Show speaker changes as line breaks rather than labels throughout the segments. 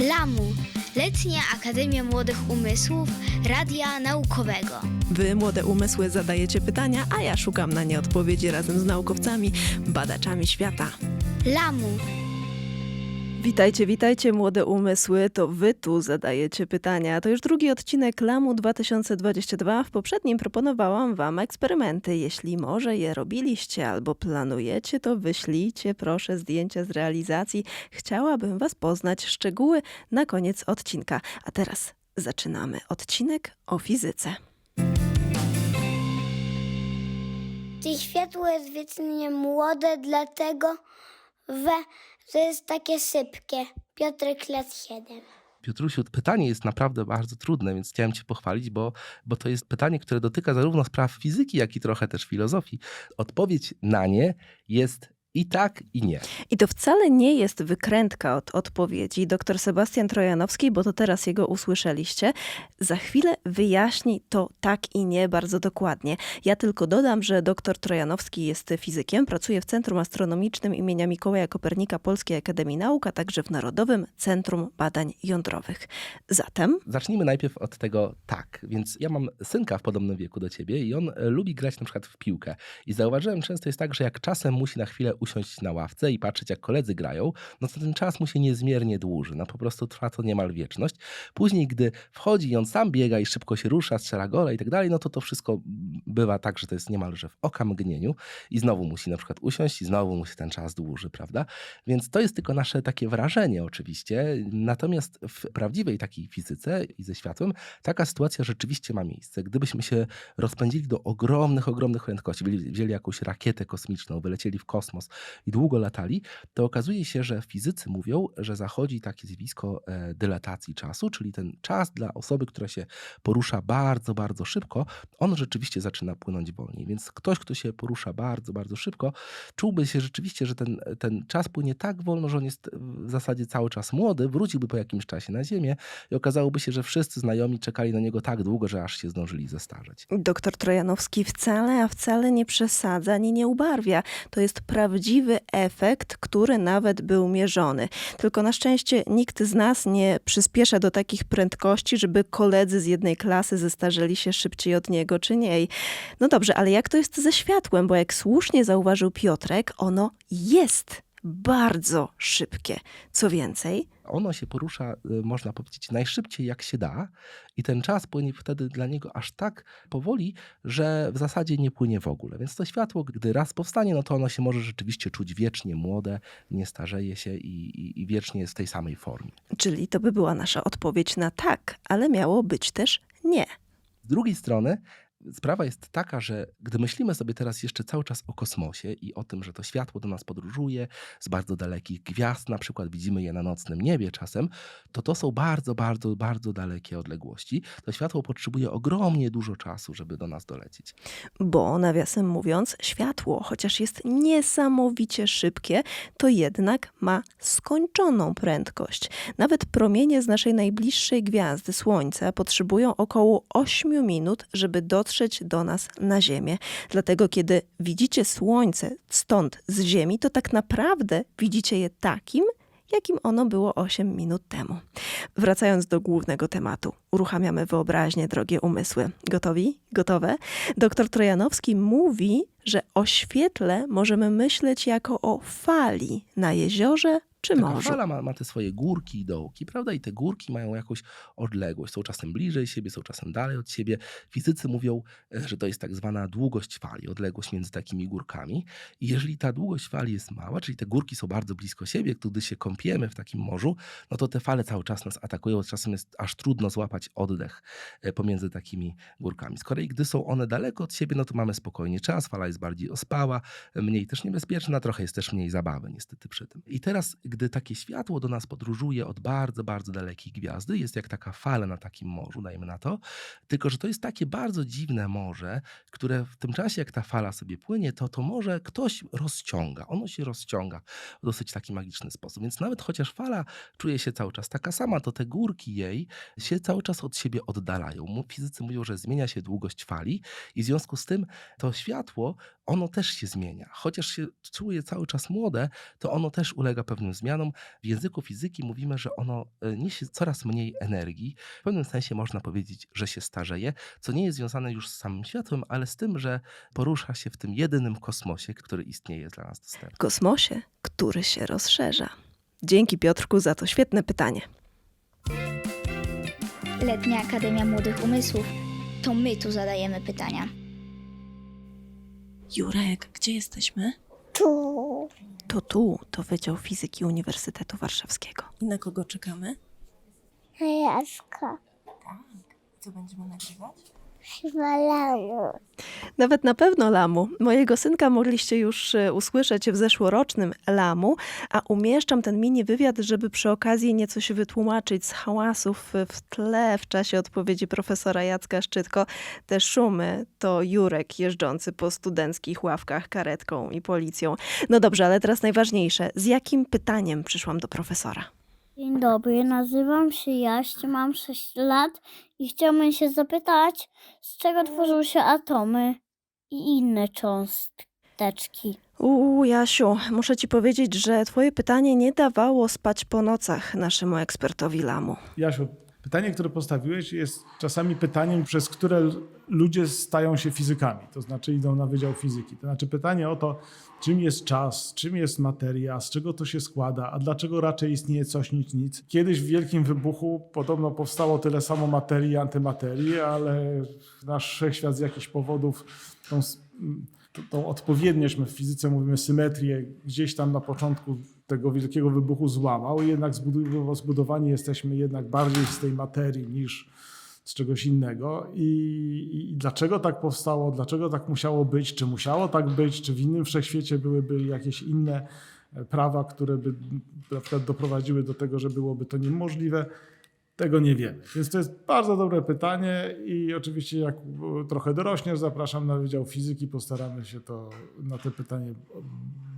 LAMU Letnia Akademia Młodych Umysłów Radia Naukowego.
Wy, młode umysły, zadajecie pytania, a ja szukam na nie odpowiedzi razem z naukowcami, badaczami świata.
LAMU
Witajcie, witajcie, młode umysły. To wy tu zadajecie pytania. To już drugi odcinek LAMU 2022. W poprzednim proponowałam wam eksperymenty. Jeśli może je robiliście albo planujecie, to wyślijcie proszę zdjęcia z realizacji. Chciałabym was poznać szczegóły na koniec odcinka. A teraz zaczynamy odcinek o fizyce.
Czy światło jest wiecznie młode, dlatego że, że jest takie szybkie. Piotrek lat 7.
Piotrusiu, pytanie jest naprawdę bardzo trudne, więc chciałem Cię pochwalić, bo, bo to jest pytanie, które dotyka zarówno spraw fizyki, jak i trochę też filozofii. Odpowiedź na nie jest i tak, i nie.
I to wcale nie jest wykrętka od odpowiedzi. Dr Sebastian Trojanowski, bo to teraz jego usłyszeliście, za chwilę wyjaśni to tak i nie bardzo dokładnie. Ja tylko dodam, że dr Trojanowski jest fizykiem, pracuje w Centrum Astronomicznym imienia Mikołaja Kopernika Polskiej Akademii Nauk, a także w Narodowym Centrum Badań Jądrowych. Zatem
Zacznijmy najpierw od tego tak. Więc ja mam synka w podobnym wieku do Ciebie i on lubi grać na przykład w piłkę. I zauważyłem, często jest tak, że jak czasem musi na chwilę usiąść na ławce i patrzeć, jak koledzy grają, no to ten czas mu się niezmiernie dłuży. No po prostu trwa to niemal wieczność. Później, gdy wchodzi i on sam biega i szybko się rusza, strzela gole i tak dalej, no to to wszystko bywa tak, że to jest niemalże w okamgnieniu i znowu musi na przykład usiąść i znowu mu się ten czas dłuży, prawda? Więc to jest tylko nasze takie wrażenie oczywiście. Natomiast w prawdziwej takiej fizyce i ze światłem taka sytuacja rzeczywiście ma miejsce. Gdybyśmy się rozpędzili do ogromnych, ogromnych prędkości, wzięli, jakąś rakietę kosmiczną, wylecieli w kosmos i długo latali, to okazuje się, że fizycy mówią, że zachodzi takie zjawisko e, dylatacji czasu, czyli ten czas dla osoby, która się porusza bardzo, bardzo szybko, on rzeczywiście zaczyna płynąć wolniej. Więc ktoś, kto się porusza bardzo, bardzo szybko, czułby się rzeczywiście, że ten, ten czas płynie tak wolno, że on jest w zasadzie cały czas młody, wróciłby po jakimś czasie na Ziemię i okazałoby się, że wszyscy znajomi czekali na niego tak długo, że aż się zdążyli zestarzeć.
Doktor Trojanowski wcale, a wcale nie przesadza ani nie ubarwia. To jest prawdziwy efekt, który nawet był mierzony. Tylko na szczęście nikt z nas nie przyspiesza do takich prędkości, żeby koledzy z jednej klasy zestarzeli się szybciej od niego czy nie. No dobrze, ale jak to jest ze światłem? Bo jak słusznie zauważył Piotrek, ono jest bardzo szybkie. Co więcej,
Ono się porusza, y, można powiedzieć, najszybciej jak się da, i ten czas płynie wtedy dla niego aż tak powoli, że w zasadzie nie płynie w ogóle. Więc to światło, gdy raz powstanie, no to ono się może rzeczywiście czuć wiecznie młode, nie starzeje się i, i, i wiecznie jest w tej samej formie.
czyli to by była nasza odpowiedź na tak, ale miało być też nie.
Z drugiej strony, sprawa jest taka, że gdy myślimy sobie teraz jeszcze cały czas o kosmosie i o tym, że to światło do nas podróżuje z bardzo dalekich gwiazd, na przykład widzimy je na nocnym niebie czasem, to to są bardzo, bardzo, bardzo dalekie odległości. To światło potrzebuje ogromnie dużo czasu, żeby do nas dolecieć.
Bo nawiasem mówiąc, światło, chociaż jest niesamowicie szybkie, to jednak ma skończoną prędkość. Nawet promienie z naszej najbliższej gwiazdy, Słońca, potrzebują około 8 minut, żeby dotrzeć do nas na Ziemię. Dlatego, kiedy widzicie Słońce stąd z Ziemi, to tak naprawdę widzicie je takim, jakim ono było 8 minut temu. Wracając do głównego tematu, uruchamiamy wyobraźnię, drogie umysły. Gotowi? Gotowe? Doktor Trojanowski mówi, że o świetle możemy myśleć jako o fali na jeziorze czy
Taka
morzu.
fala ma, ma te swoje górki i dołki, prawda? I te górki mają jakąś odległość. Są czasem bliżej siebie, są czasem dalej od siebie. Fizycy mówią, e, że to jest tak zwana długość fali, odległość między takimi górkami. I jeżeli ta długość fali jest mała, czyli te górki są bardzo blisko siebie, gdy się kąpiemy w takim morzu, no to te fale cały czas nas atakują. Czasem jest aż trudno złapać oddech e, pomiędzy takimi górkami. Z kolei, gdy są one daleko od siebie, no to mamy spokojnie czas, fala jest bardziej ospała, mniej też niebezpieczna, trochę jest też mniej zabawy niestety przy tym. I teraz, gdy takie światło do nas podróżuje od bardzo, bardzo dalekiej gwiazdy, jest jak taka fala na takim morzu, dajmy na to, tylko że to jest takie bardzo dziwne morze, które w tym czasie, jak ta fala sobie płynie, to to morze ktoś rozciąga. Ono się rozciąga w dosyć taki magiczny sposób. Więc nawet chociaż fala czuje się cały czas taka sama, to te górki jej się cały czas od siebie oddalają. Fizycy mówią, że zmienia się długość fali i w związku z tym to światło, ono też się zmienia. Chociaż się czuje cały czas młode, to ono też ulega pewnym zmianom. W języku fizyki mówimy, że ono e, niesie coraz mniej energii. W pewnym sensie można powiedzieć, że się starzeje, co nie jest związane już z samym światłem, ale z tym, że porusza się w tym jedynym kosmosie, który istnieje dla nas dostępny.
kosmosie, który się rozszerza. Dzięki Piotrku za to świetne pytanie.
Letnia Akademia Młodych Umysłów. To my tu zadajemy pytania.
Jurek, gdzie jesteśmy?
Tu.
To tu, to Wydział Fizyki Uniwersytetu Warszawskiego.
I na kogo czekamy?
Jaska.
Co będziemy nagrywać?
Chwalano.
Nawet na pewno Lamu. Mojego synka mogliście już e, usłyszeć w zeszłorocznym Lamu, a umieszczam ten mini wywiad, żeby przy okazji nieco się wytłumaczyć z hałasów w tle w czasie odpowiedzi profesora Jacka Szczytko. Te szumy to Jurek jeżdżący po studenckich ławkach karetką i policją. No dobrze, ale teraz najważniejsze. Z jakim pytaniem przyszłam do profesora?
Dzień dobry, nazywam się Jaś, mam 6 lat i chciałbym się zapytać, z czego tworzą się atomy i inne cząsteczki.
Uuu, Jasiu, muszę ci powiedzieć, że twoje pytanie nie dawało spać po nocach naszemu ekspertowi Lamu.
Jasiu, pytanie, które postawiłeś, jest czasami pytaniem, przez które ludzie stają się fizykami, to znaczy idą na Wydział Fizyki. To znaczy pytanie o to, czym jest czas, czym jest materia, z czego to się składa, a dlaczego raczej istnieje coś niż nic. Kiedyś w Wielkim Wybuchu podobno powstało tyle samo materii i antymaterii, ale nasz wszechświat z jakichś powodów tą, tą odpowiedniość, my w fizyce mówimy symetrię, gdzieś tam na początku tego wielkiego wybuchu złamał jednak zbudowani jesteśmy jednak bardziej z tej materii niż z czegoś innego. I, I, I dlaczego tak powstało, dlaczego tak musiało być, czy musiało tak być, czy w innym wszechświecie byłyby jakieś inne e, prawa, które by na przykład doprowadziły do tego, że byłoby to niemożliwe. Tego nie wiemy. Więc to jest bardzo dobre pytanie i oczywiście jak e, trochę dorośniesz, zapraszam na Wydział Fizyki, postaramy się to na te pytanie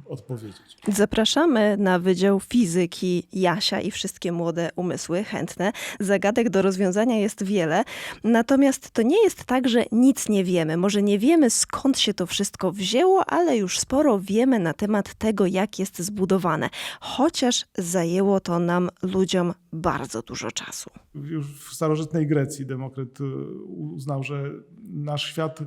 odpowiedzieć.
Zapraszamy na Wydział Fizyki Jasia i wszystkie młode umysły chętne. Zagadek do rozwiązania jest wiele, natomiast to nie jest tak, że nic nie wiemy. Może nie wiemy skąd się to wszystko wzięło, ale już sporo wiemy na temat tego, jak jest zbudowane, chociaż zajęło to nam ludziom bardzo dużo czasu.
już w starożytnej Grecji Demokryt y, uznał, że nasz świat,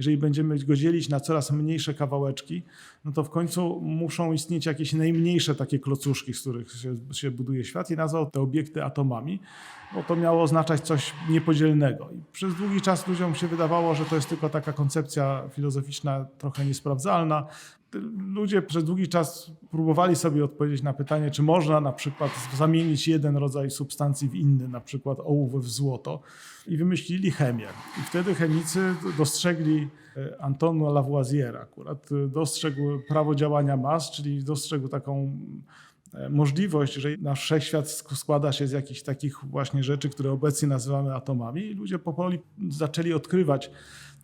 jeżeli będziemy go dzielić na coraz mniejsze kawałeczki, no to w końcu muszą istnieć jakieś najmniejsze takie klocuszki, z których się, się buduje świat i nazwał te obiekty atomami, bo to miało oznaczać coś niepodzielnego. I przez długi czas ludziom się wydawało, że to jest tylko taka koncepcja filozoficzna trochę niesprawdzalna. Ludzie przez długi czas próbowali sobie odpowiedzieć na pytanie, czy można na przykład zamienić jeden rodzaj substancji w inny, na przykład ołów w złoto i wymyślili chemię. I wtedy chemicy dostrzegli e, Antonu Lavoisiera akurat, e, dostrzegł prawo działania mas, czyli dostrzegł taką e, możliwość, że nasz wszechświat sk- składa się z jakichś takich właśnie rzeczy, które obecnie nazywamy atomami i ludzie powoli zaczęli odkrywać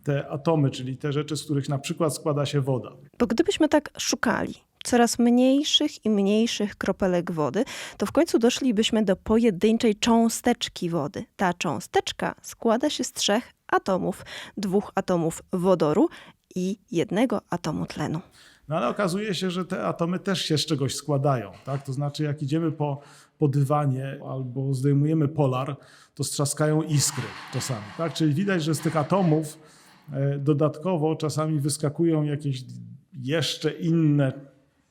te atomy, czyli te rzeczy, z których na przykład składa się woda.
Bo gdybyśmy tak szukali coraz mniejszych i mniejszych kropelek wody, to w końcu doszlibyśmy do pojedynczej cząsteczki wody. Ta cząsteczka składa się z trzech atomów: dwóch atomów wodoru i jednego atomu tlenu.
No ale okazuje się, że te atomy też się z czegoś składają. Tak? To znaczy, jak idziemy po, po dywanie albo zdejmujemy polar, to strzaskają iskry czasami. Tak? Czyli widać, że z tych atomów dodatkowo czasami wyskakują jakieś jeszcze inne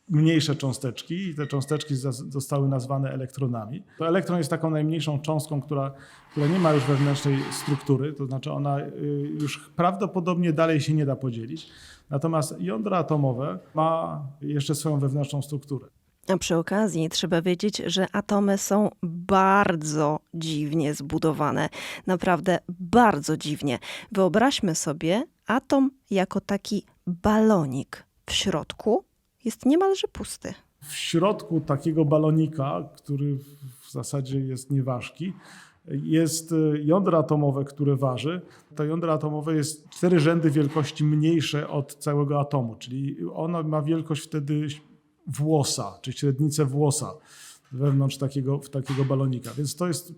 mniejsze cząsteczki i te cząsteczki zostały nazwane elektronami. To elektron jest taką najmniejszą cząstką, która, która nie ma już wewnętrznej struktury, to znaczy ona y, już prawdopodobnie dalej się nie da podzielić. Natomiast jądro atomowe ma jeszcze swoją wewnętrzną strukturę.
A przy okazji trzeba wiedzieć, że atomy są bardzo dziwnie zbudowane. Naprawdę bardzo dziwnie. Wyobraźmy sobie atom jako taki balonik. W środku jest niemalże pusty.
W środku takiego balonika, który w zasadzie jest nieważki, jest y, jądro atomowe, które waży. To jądro atomowe jest cztery rzędy wielkości mniejsze od całego atomu, czyli ono ma wielkość wtedy włosa, czy średnicę włosa wewnątrz takiego, takiego balonika. Więc to jest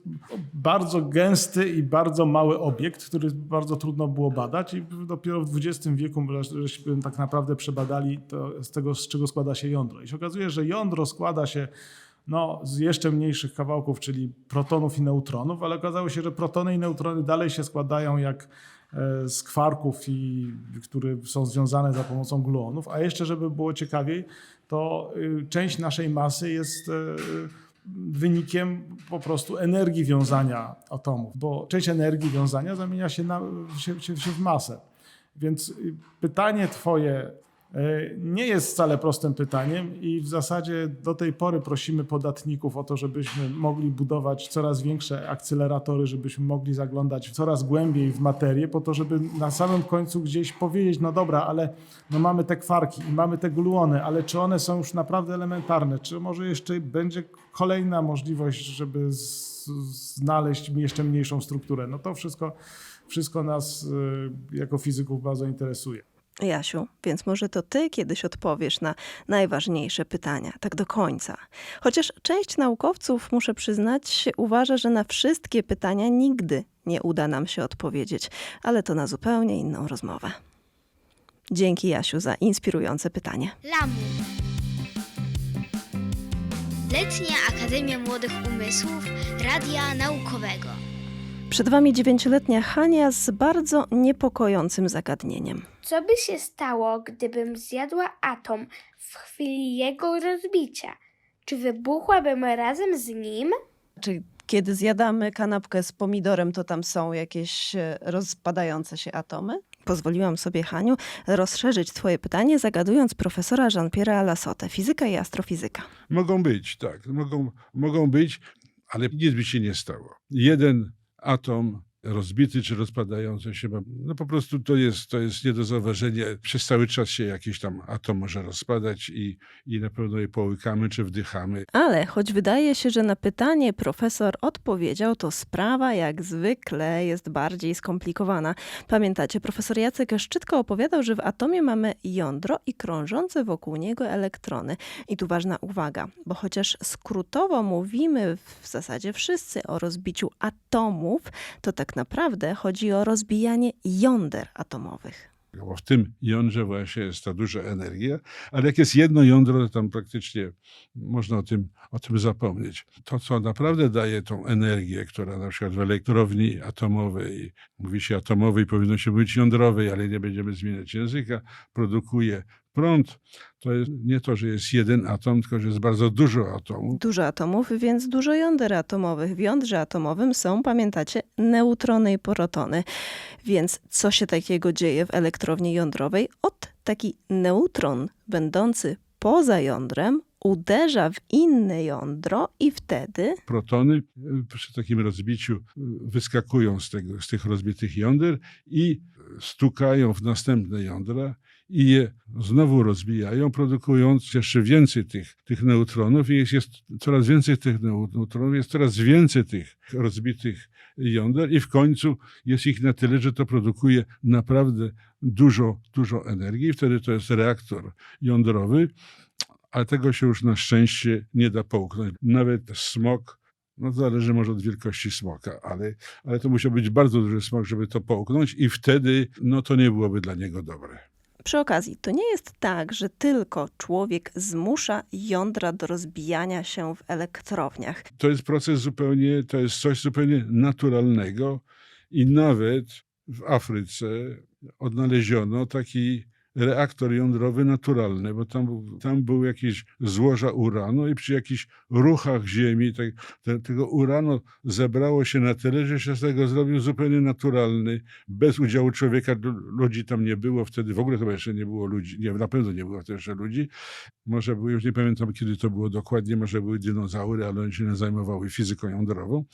bardzo gęsty i bardzo mały obiekt, który bardzo trudno było badać i dopiero w XX wieku żeśmy tak naprawdę przebadali to, z tego, z czego składa się jądro. I się okazuje, że jądro składa się no, z jeszcze mniejszych kawałków, czyli protonów i neutronów, ale okazało się, że protony i neutrony dalej się składają jak z kwarków, i, które są związane za pomocą gluonów. A jeszcze, żeby było ciekawiej, to y, część naszej masy jest e, wynikiem po prostu energii wiązania atomów, bo część energii wiązania zamienia się, na, się, się, się w masę. Więc y, pytanie Twoje nie jest wcale prostym pytaniem i w zasadzie do tej pory prosimy podatników o to, żebyśmy mogli budować coraz większe akceleratory, żebyśmy mogli zaglądać coraz głębiej w materię, po to, żeby na samym końcu gdzieś powiedzieć, no dobra, ale no mamy te kwarki i mamy te gluony, ale czy one są już naprawdę elementarne? Czy może jeszcze będzie kolejna możliwość, żeby znaleźć jeszcze mniejszą strukturę? No to wszystko, wszystko nas y, jako fizyków bardzo interesuje.
Jasiu, więc może to ty kiedyś odpowiesz na najważniejsze pytania, tak do końca. Chociaż część naukowców, muszę przyznać, uważa, że na wszystkie pytania nigdy nie uda nam się odpowiedzieć, ale to na zupełnie inną rozmowę. Dzięki Jasiu za inspirujące pytanie.
Lamu. Letnia Akademia Młodych Umysłów Radia Naukowego.
Przed wami dziewięcioletnia Hania z bardzo niepokojącym zagadnieniem.
Co by się stało, gdybym zjadła atom w chwili jego rozbicia? Czy wybuchłabym razem z nim?
Czy kiedy zjadamy kanapkę z pomidorem, to tam są jakieś e, rozpadające się atomy? Pozwoliłam sobie, Haniu, rozszerzyć twoje pytanie, zagadując profesora Jean-Pierre'a Lassotę, fizyka i astrofizyka.
Mogą być, tak. Mogą, mogą być, ale nic by się nie stało. Jeden atom rozbity czy rozpadający się, no po prostu to jest, to jest nie do zauważenia. Przez cały czas się jakiś tam atom może rozpadać i, i na pewno je połykamy czy wdychamy.
Ale choć wydaje się, że na pytanie profesor odpowiedział, to sprawa jak zwykle jest bardziej skomplikowana. Pamiętacie, profesor Jacek Szczytko opowiadał, że w atomie mamy jądro i krążące wokół niego elektrony. I tu ważna uwaga, bo chociaż skrótowo mówimy w zasadzie wszyscy o rozbiciu atomów, to tak naprawdę chodzi o rozbijanie jąder atomowych.
Bo w tym jądrze właśnie jest ta duża energia, ale jak jest jedno jądro, to tam praktycznie można o tym, o tym zapomnieć. To, co naprawdę daje tą energię, która na przykład w elektrowni atomowej, mówi się atomowej, powinno się mówić jądrowej, ale nie będziemy zmieniać języka, produkuje prąd, to jest nie to, że jest jeden atom, tylko że jest bardzo dużo atomów.
Dużo atomów, więc dużo jąder atomowych. W jądrze atomowym są, pamiętacie, neutrony i protony. Więc co się takiego dzieje w elektrowni jądrowej? Ot, taki neutron będący poza jądrem uderza w inne jądro i wtedy
protony y, przy takim rozbiciu y, wyskakują z, tego, z tych rozbitych jąder i stukają w następne jądra i je znowu rozbijają, produkując jeszcze więcej tych, tych neutronów i jest, jest coraz więcej tych neu- neutronów, jest coraz więcej tych rozbitych jąder i w końcu jest ich na tyle, że to produkuje naprawdę dużo, dużo energii. Wtedy to jest reaktor jądrowy, ale tego się już na szczęście nie da połknąć. Nawet smok, no zależy może od wielkości smoka, ale, ale to musiał być bardzo duży smok, żeby to połknąć i wtedy no to nie byłoby dla niego dobre.
Przy okazji, to nie jest tak, że tylko człowiek zmusza jądra do rozbijania się w elektrowniach.
To jest proces zupełnie, to jest coś zupełnie naturalnego i nawet w Afryce odnaleziono taki reaktor jądrowy naturalny, bo tam, był- tam był jakieś złoża uranu i przy jakichś ruchach Ziemi te, te, tego uranu zebrało się na tyle, że się z tego zrobił zupełnie naturalny, bez udziału człowieka. Lu- Ludzi tam nie było wtedy, w ogóle chyba jeszcze nie było ludzi, nie, na pewno nie było jeszcze ludzi. Może były, już nie pamiętam kiedy to było dokładnie, może były dinozaury, ale one się nie zajmowały fizyką jądrową,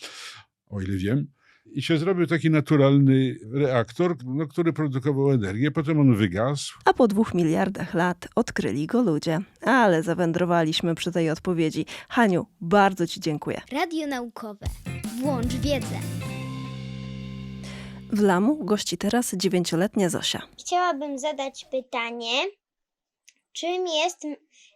o ile wiem. I się zrobił taki naturalny reaktor, no, który produkował energię. Potem on wygasł.
A po dwóch miliardach lat odkryli go ludzie. Ale zawędrowaliśmy przy tej odpowiedzi. Haniu, bardzo Ci dziękuję.
Radio Naukowe. Włącz wiedzę.
W Lamu gości teraz dziewięcioletnia Zosia.
Chciałabym zadać pytanie, czym jest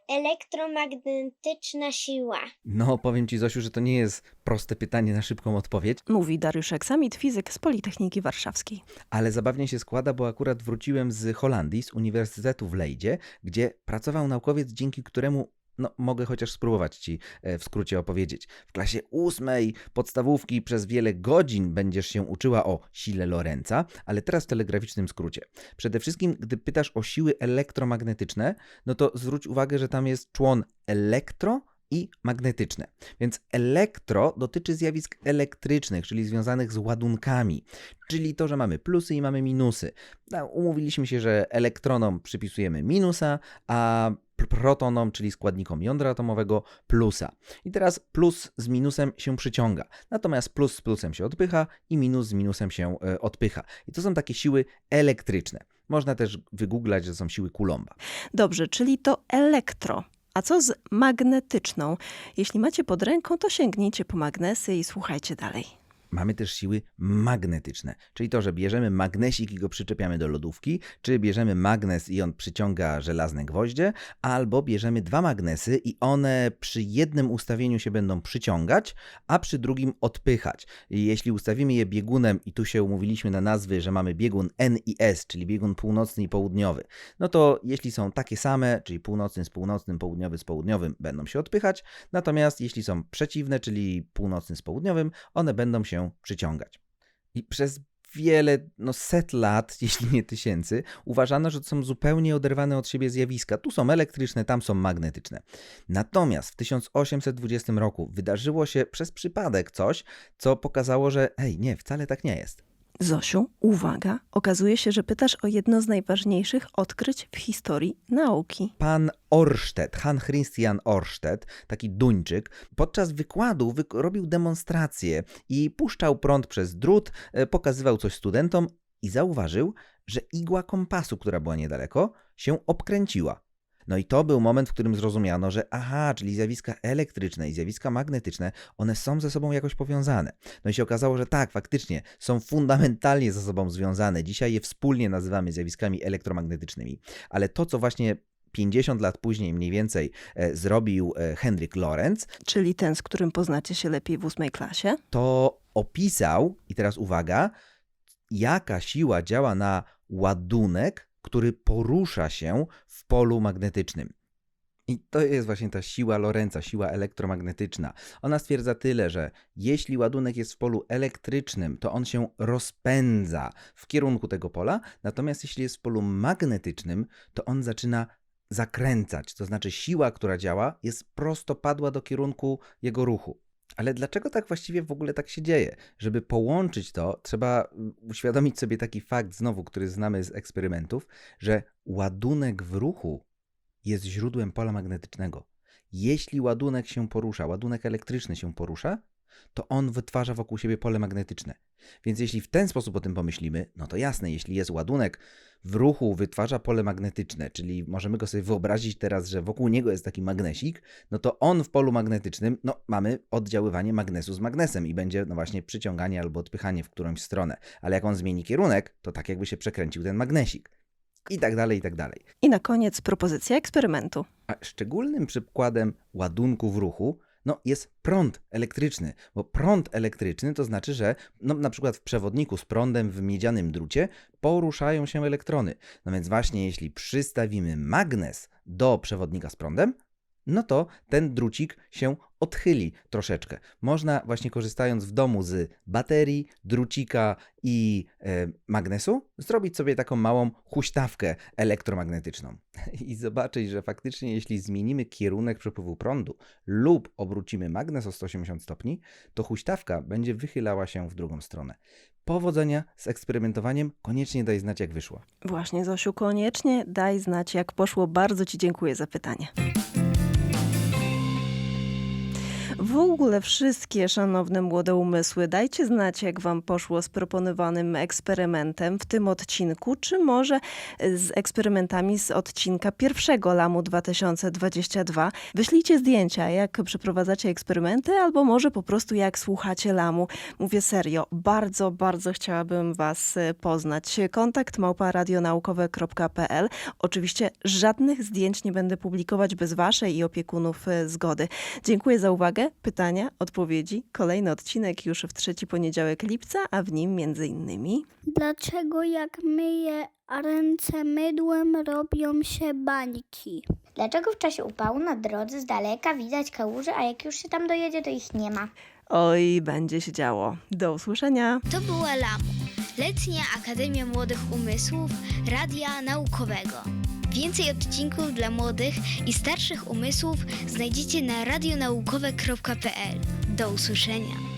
elektromagnetyczna siła?
No, powiem ci, Zosiu, że to nie jest proste pytanie na szybką odpowiedź,
Mówi Dariusz Aksamit, fizyk z Politechniki Warszawskiej.
ale zabawnie się składa, bo akurat wróciłem z Holandii, z Uniwersytetu w Lejdzie, gdzie pracował naukowiec, dzięki któremu no mogę chociaż spróbować ci e, w skrócie opowiedzieć. W klasie ósmej podstawówki przez wiele godzin będziesz się uczyła o sile Lorenza, ale teraz w telegraficznym skrócie. Przede wszystkim, gdy pytasz o siły elektromagnetyczne, no to zwróć uwagę, że tam jest człon elektro i magnetyczne. Więc elektro dotyczy zjawisk elektrycznych, czyli związanych z ładunkami, czyli to, że mamy plusy i mamy minusy. No, umówiliśmy się, że elektronom przypisujemy minusa, a protonom, czyli składnikom jądra atomowego, plusa. I teraz plus z minusem się przyciąga, natomiast plus z plusem się odpycha i minus z minusem się e, odpycha. I to są takie siły elektryczne. Można też wygooglać, że są siły Coulomba.
Dobrze, czyli to elektro. A co z magnetyczną? Jeśli macie pod ręką, to sięgnijcie po magnesy i słuchajcie dalej.
Mamy też siły magnetyczne, czyli to, że bierzemy magnesik i go przyczepiamy do lodówki, czy bierzemy magnes i on przyciąga żelazne gwoździe, albo bierzemy dwa magnesy i one przy jednym ustawieniu się będą przyciągać, a przy drugim odpychać. Jeśli ustawimy je biegunem i tu się umówiliśmy na nazwy, że mamy biegun N i S, czyli biegun północny i południowy, no to jeśli są takie same, czyli północny z północnym, południowy z południowym, będą się odpychać, natomiast jeśli są przeciwne, czyli północny z południowym, one będą się przyciągać. I przez wiele, no set lat, jeśli nie tysięcy, uważano, że to są zupełnie oderwane od siebie zjawiska. Tu są elektryczne, tam są magnetyczne. Natomiast w 1820 roku wydarzyło się przez przypadek coś, co pokazało, że hej, nie, wcale tak nie jest.
Zosiu, uwaga, okazuje się, że pytasz o jedno z najważniejszych odkryć w historii nauki.
Pan Orsted, Han Christian Orsted, taki Duńczyk, podczas wykładu wyk- robił demonstrację i puszczał prąd przez drut, e, pokazywał coś studentom i zauważył, że igła kompasu, która była niedaleko, się obkręciła. No i to był moment, w którym zrozumiano, że aha, czyli zjawiska elektryczne i zjawiska magnetyczne, one są ze sobą jakoś powiązane. No i się okazało, że tak, faktycznie są fundamentalnie ze sobą związane. Dzisiaj je wspólnie nazywamy zjawiskami elektromagnetycznymi. Ale to, co właśnie 50 lat później mniej więcej e, zrobił e, Henryk Lorenz,
Czyli ten, z którym poznacie się lepiej w ósmej klasie.
to opisał, i teraz uwaga, jaka siła działa na ładunek, który porusza się w polu magnetycznym. I to jest właśnie ta siła Lorenza, siła elektromagnetyczna. Ona stwierdza tyle, że jeśli ładunek jest w polu elektrycznym, to on się rozpędza w kierunku tego pola, natomiast jeśli jest w polu magnetycznym, to on zaczyna zakręcać. To znaczy siła, która działa, jest prostopadła do kierunku jego ruchu. Ale dlaczego tak właściwie w ogóle tak się dzieje? Żeby połączyć to, trzeba mm, uświadomić sobie taki fakt, znowu, który znamy z eksperymentów, że ładunek w ruchu jest źródłem pola magnetycznego. Jeśli ładunek się porusza, ładunek elektryczny się porusza, to on wytwarza wokół siebie pole magnetyczne. Więc jeśli w ten sposób o tym pomyślimy, no to jasne, jeśli jest ładunek w ruchu, wytwarza pole magnetyczne, czyli możemy go sobie wyobrazić teraz, że wokół niego jest taki magnesik, no to on w polu magnetycznym, no mamy oddziaływanie magnesu z magnesem i będzie no właśnie przyciąganie albo odpychanie w którąś stronę. Ale jak on zmieni kierunek, to tak jakby się przekręcił ten magnesik. I tak dalej, i tak dalej.
I na koniec propozycja eksperymentu.
A szczególnym przykładem ładunku w ruchu no, jest prąd elektryczny, bo prąd elektryczny to znaczy, że no, na przykład w przewodniku z prądem w miedzianym drucie poruszają się elektrony. No więc właśnie jeśli przystawimy magnes do przewodnika z prądem, no to ten drucik się odchyli troszeczkę. Można właśnie korzystając w domu z baterii, drucika i e, magnesu, zrobić sobie taką małą huśtawkę elektromagnetyczną i zobaczyć, że faktycznie jeśli zmienimy kierunek przepływu prądu lub obrócimy magnes o 180 stopni, to huśtawka będzie wychylała się w drugą stronę. Powodzenia z eksperymentowaniem, koniecznie daj znać jak wyszło.
Właśnie, Zosiu, koniecznie daj znać, jak poszło. Bardzo Ci dziękuję za pytanie. W ogóle wszystkie szanowne młode umysły, dajcie znać, jak Wam poszło z proponowanym eksperymentem w tym odcinku, czy może z eksperymentami z odcinka pierwszego LAMU 2022. Wyślijcie zdjęcia, jak przeprowadzacie eksperymenty, albo może po prostu jak słuchacie LAMU. Mówię serio, bardzo, bardzo chciałabym Was e, poznać. Kontakt małparadionaukowe.pl. Oczywiście żadnych zdjęć nie będę publikować bez Waszej i opiekunów e, zgody. Dziękuję za uwagę. Pytania, odpowiedzi. Kolejny odcinek już w trzeci poniedziałek lipca, a w nim między innymi...
Dlaczego jak myję ręce mydłem robią się bańki?
Dlaczego w czasie upału na drodze z daleka widać kałuże, a jak już się tam dojedzie, to ich nie ma?
Oj, będzie się działo. Do usłyszenia.
To była LAMU, Letnia Akademia Młodych Umysłów Radia Naukowego. Więcej odcinków dla młodych i starszych umysłów znajdziecie na radionaukowe.pl. Do usłyszenia.